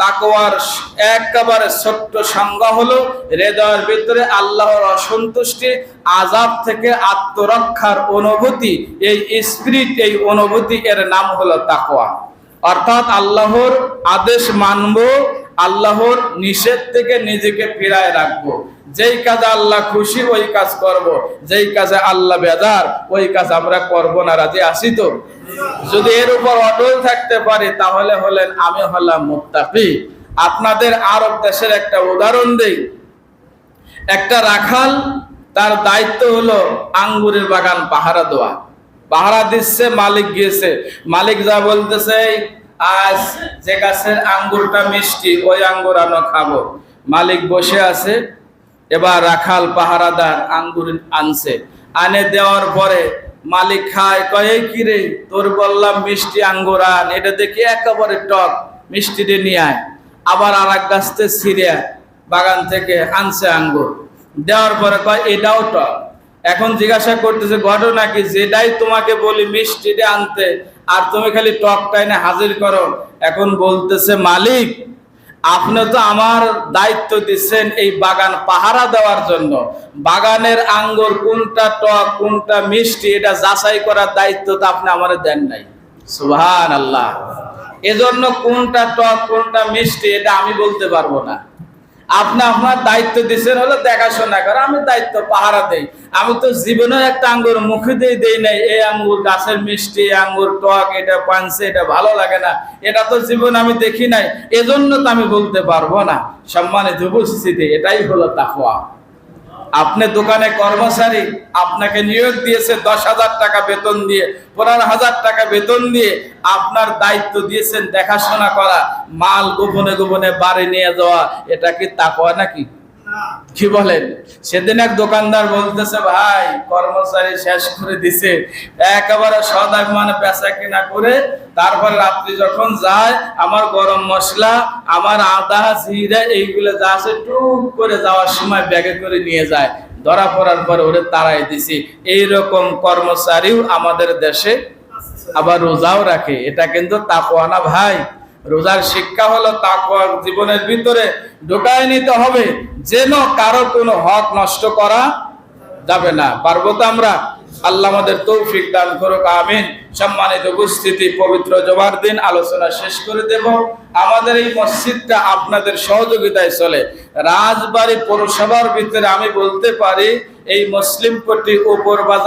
তাকওয়ার একেবারে ছোট্ট সংজ্ঞা হলো হৃদয়ের ভিতরে আল্লাহর অসন্তুষ্টি আজাব থেকে আত্মরক্ষার অনুভূতি, এই স্পিরিট, এই অনুভূতি এর নাম হলো তাকওয়া। অর্থাৎ আল্লাহর আদেশ মানব আল্লাহর নিষেধ থেকে নিজেকে ফিরায় রাখব। যেই কাজে আল্লাহ খুশি, ওই কাজ করব। যেই কাজে আল্লাহ বেজার, ওই কাজ আমরা করব না। রাজি আসি তো? যদি এর উপর অটল থাকতে পারি, তাহলে হলেন আমি হলাম মুত্তাকি। আপনাদের আরব দেশের একটা উদাহরণ দেই। একটা রাখাল, তার দায়িত্ব হলো আঙ্গুরের বাগান পাহারা দেওয়া। পাহারা দিচ্ছে, মালিক গিয়েছে। মালিক যা বলতেছে আজ যে গাছের আঙ্গুরটা মিষ্টি, ওই আঙ্গুর আমরা খাব। মালিক বসে আছে, এবার রাখাল পাহারাদার আঙ্গুর আনছে। আনে দেওয়ার পরে মালিক খায়, কয়ে, কি রে, তোর বললাম মিষ্টি আঙ্গুর আন, এটা দেখি একেবারে টক মিষ্টিটা নিয়ে আয়। আবার আর এক গাছতে ছিঁড়ে বাগান থেকে আনছে আঙ্গুর। দেওয়ার পরে কয়, এটাও টক। এখন জিজ্ঞাসা করতেছে, ঘটনা কি? যেটাই তোমাকে বলি মিষ্টিটা আনতে, আর তুমি খালি টকটাই না হাজির করো। এখন বলতেছে, মালিক, আপনি তো আমার দায়িত্ব দিচ্ছেন এই বাগান পাহারা দেওয়ার জন্য। বাগানের আঙ্গুর কোনটা টক, কোনটা মিষ্টি, এটা যাচাই করার দায়িত্ব তো আপনি আমার দেন নাই। সুবহান আল্লাহ এজন্য কোনটা টক, কোনটা মিষ্টি, এটা আমি বলতে পারব না। আপনি আপনার দায়িত্ব দিচ্ছেন হলো দেখাশোনা করে, আমি দায়িত্ব পাহারা দেই। আমি তো জীবনে একটা আঙ্গুর মুখে দিয়ে দেই নাই এই আঙ্গুর গাছের মিষ্টি আঙ্গুর টক, এটা পানছে, এটা ভালো লাগে না, এটা তো জীবন আমি দেখি নাই, এজন্য তো আমি বলতে পারব না। সম্মানিত উপস্থিতি, এটাই হলো তাকওয়া। আপনি দোকানে কর্মচারী, আপনাকে নিয়োগ দিয়েছে দশ হাজার টাকা বেতন দিয়ে, পনেরো হাজার টাকা বেতন দিয়ে, আপনার দায়িত্ব দিয়েছেন দেখাশোনা করা, মাল গোপনে গোপনে বাড়ি নিয়ে যাওয়া, এটা কি তাকওয়া নাকি? কি বলেন? সেদিন এক দোকানদার বলতেছে, ভাই, কর্মচারী শেষ করে দিছে। একেবারে সদাগ মানে বেচা কিনা করে তারপর রাত্রি যখন যায়, আমার গরম মশলা, আমার আদা, জিরা, এইগুলো যা আছে টুক করে যাওয়ার সময় ব্যাগে করে নিয়ে যায়। ধরা পড়ার পর ওরে তাড়াই দিছি। এইরকম কর্মচারীও আমাদের দেশে আবার রোজাও রাখে। এটা কিন্তু তাকওয়া না, ভাই। রোজার শিক্ষা হলো তাকওয়া জীবনের ভিতরে ঢোকায় নিতে হবে, যেন কারও কোনো হক নষ্ট করা যাবে না। পারব তো আমরা আল্লাহ আমাদের তৌফিক দান করুক, আমিন। সম্মানিত উপস্থিতি, পবিত্র জমার দিন, আলোচনা শেষ করে দেব। আমাদের এই মসজিদটা আপনাদের সহযোগিতায় চলে। রাজবাড়ি পৌরসভার ভিতরে আমি বলতে পারি, এই মুসলিম পট্টি উপর বাজার